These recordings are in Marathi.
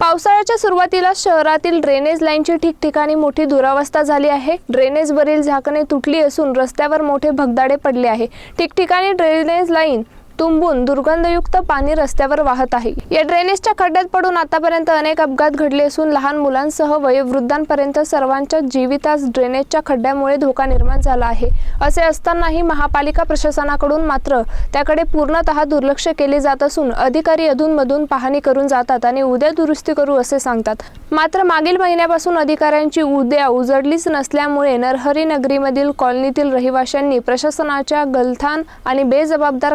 पावसाळ्याच्या सुरुवातीला शहरातील ड्रेनेज लाईनची ठिकठिकाणी मोठी दुरावस्था झाली आहे. ड्रेनेजवरील झाकणे तुटली असून रस्त्यावर मोठे भगदाडे पडले आहे. ठिकठिकाणी ड्रेनेज लाईन तुंबून दुर्गंधयुक्त पाणी रस्त्यावर वाहत आहे. या ड्रेनेजच्या खड्ड्यात पडून आतापर्यंत अनेक अपघात घडले असून लहान मुलांसह वयोवृद्धांपर्यंत सर्वांच्या जीवितास ड्रेनेजच्या खड्ड्यामुळे धोका निर्माण झाला आहे. असे असतानाही महापालिका प्रशासनाकडून मात्र त्याकडे पूर्णतः दुर्लक्ष केले जात असून अधिकारी अधूनमधून पाहणी करून जातात आणि उद्या दुरुस्ती करू असे सांगतात. मात्र मागील महिन्यापासून अधिकाऱ्यांची उद्या उजडलीच नसल्यामुळे नरहरी नगरीमधील कॉलनीतील रहिवाशांनी प्रशासनाच्या गलथान आणि बेजबाबदार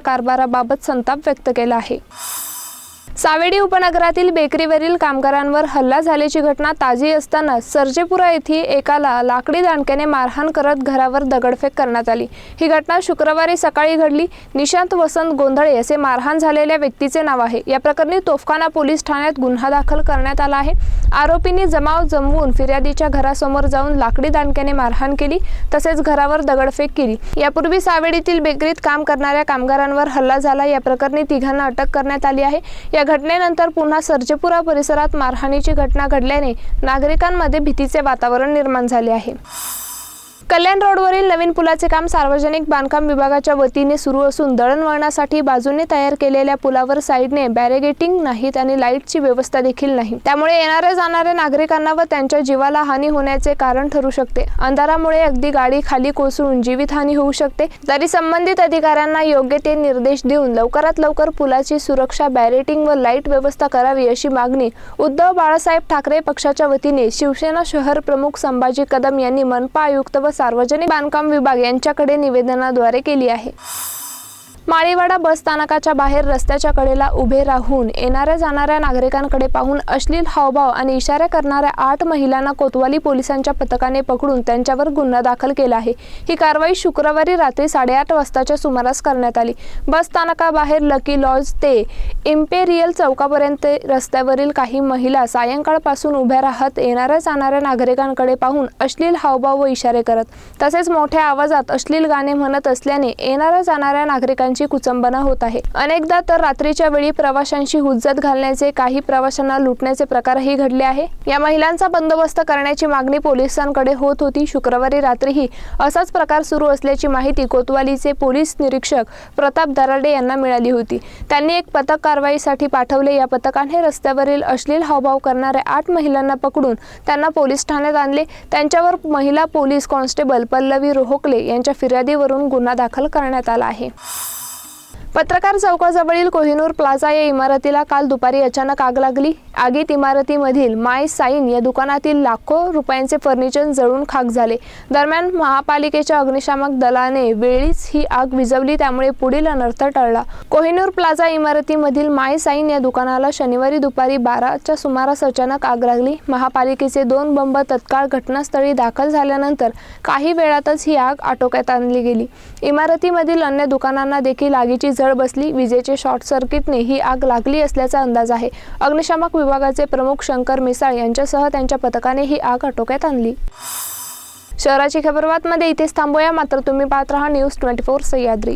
याबाबत संताप व्यक्त केला आहे. सावेडी उपनगरातील बेकरीवरील कामगारांवर हल्ला झाल्याची घटना ताजी असताना सर्जेपुरा येथे एकाला लाकडी दांडक्याने मारहाण करत घरावर दगडफेक करण्यात आली. ही घटना शुक्रवारी सकाळी घडली. निशांत वसंत गोंधळे असे मारहाण झालेल्या व्यक्तीचे नाव आहे. या प्रकरणी तोफखाना पोलीस ठाण्यात गुन्हा दाखल करण्यात आला आहे. आरोपींनी जमाव जमवून फिर्यादीच्या घरासमोर जाऊन लाकडी दांडक्याने मारहाण केली तसेच घरावर दगडफेक केली. यापूर्वी सावेडीतील बेकरीत काम करणाऱ्या कामगारांवर हल्ला झाला. या प्रकरणी तिघांना अटक करण्यात आली आहे. या घटनेनंतर पुन्हा सर्जेपुरा परिसरात मारहाणीची घटना घडल्याने नागरिकांमध्ये भीतीचे वातावरण निर्माण झाले आहे. कल्याण रोडवरील नवीन पुलाचे काम सार्वजनिक बांधकाम विभागाच्या वतीने सुरू असून दळणवळणासाठी बाजूने तयार केलेल्या पुलावर साईडने बॅरिगेटिंग नाहीत आणि लाईटची व्यवस्था देखील नाही. त्यामुळे येणाऱ्या जाणाऱ्या नागरिकांना व त्यांच्या जीवाला हानी होण्याचे कारण ठरू शकते. अंधारामुळे अगदी गाडी खाली कोसळून जीवितहानी होऊ शकते. तरी संबंधित अधिकाऱ्यांना योग्य ते निर्देश देऊन लवकरात लवकर पुलाची सुरक्षा बॅरेटिंग व लाइट व्यवस्था करावी अशी मागणी उद्धव बाळासाहेब ठाकरे पक्षाच्या वतीने शिवसेना शहर प्रमुख संभाजी कदम यांनी मनपा आयुक्त व सार्वजनिक बांधकाम विभाग यांच्याकडे निवेदनाद्वारे केली आहे. माळीवाडा बस स्थानकाच्या बाहेर रस्त्याच्या कडेला उभे राहून येणाऱ्या जाणाऱ्या नागरिकांकडे पाहून अश्लील हावभाव आणि इशारा करणाऱ्या आठ महिलांना कोतवाली पोलिसांच्या पथकाने पकडून त्यांच्यावर गुन्हा दाखल केला आहे. ही कारवाई शुक्रवारी रात्री साडेआठ वाजताच्या सुमारास करण्यात आली. बस स्थानकाबाहेर लकी लॉज ते इम्पेरियल चौकापर्यंत रस्त्यावरील काही महिला सायंकाळपासून उभ्या राहत येणाऱ्या जाणाऱ्या नागरिकांकडे पाहून अश्लील हावभाव व इशारे करत तसेच मोठ्या आवाजात अश्लील गाणे म्हणत असल्याने येणाऱ्या जाणाऱ्या नागरिकांची कुचंबना होत आहे. अनेकदा तर रात्रीच्या वेळी प्रवाशांशी हुज्जत घालण्याचे काही प्रवाशांना लुटण्याचे प्रकारही घडले आहे. या महिलांचा बंदोबस्त करण्याची मागणी पोलिसांकडे होत होती. शुक्रवारी रात्रीही असाच प्रकार सुरू असल्याची माहिती कोतवालीचे पोलीस निरीक्षक प्रताप दराडे यांना मिळाली होती. त्यांनी एक पथक कारवाईसाठी पाठवले. या पथकाने रस्त्यावरील अश्लील हावभाव करणाऱ्या आठ महिलांना पकडून त्यांना पोलीस ठाण्यात आणले. त्यांच्यावर महिला पोलीस कॉन्स्टेबल पल्लवी रोहकले यांच्या फिर्यादीवरून गुन्हा दाखल करण्यात आला आहे. पत्रकार चौकाजवळील कोहिनूर प्लाझा या इमारतीला काल दुपारी अचानक आग लागली. आगीत इमारतीमधील माय साईन या दुकानातील लाखो रुपयांचे फर्निचर जळून खाक झाले. दरम्यान महापालिकेच्या अग्निशामक दलाने वेळीच ही आग विझवली त्यामुळे पुढील अनर्थ टळला. कोहिनूर प्लाझा इमारतीमधील माय साईन या दुकानाला शनिवारी दुपारी बाराच्या सुमारास अचानक आग लागली. महापालिकेचे दोन बंब तत्काळ घटनास्थळी दाखल झाल्यानंतर काही वेळातच ही आग आटोक्यात आणली गेली. इमारतीमधील अन्य दुकानांना देखील आगीची झळ बसली. विजेचे शॉर्ट सर्किटने ही आग लागली असल्याचा अंदाज आहे. अग्निशामक विभागाचे प्रमुख शंकर मिसाळ यांच्यासह त्यांच्या पथकाने ही आग आटोक्यात आणली. शहराची खबरबातमध्ये इथेच थांबूया. मात्र तुम्ही पाहत राहा न्यूज ट्वेंटी फोर सह्याद्री.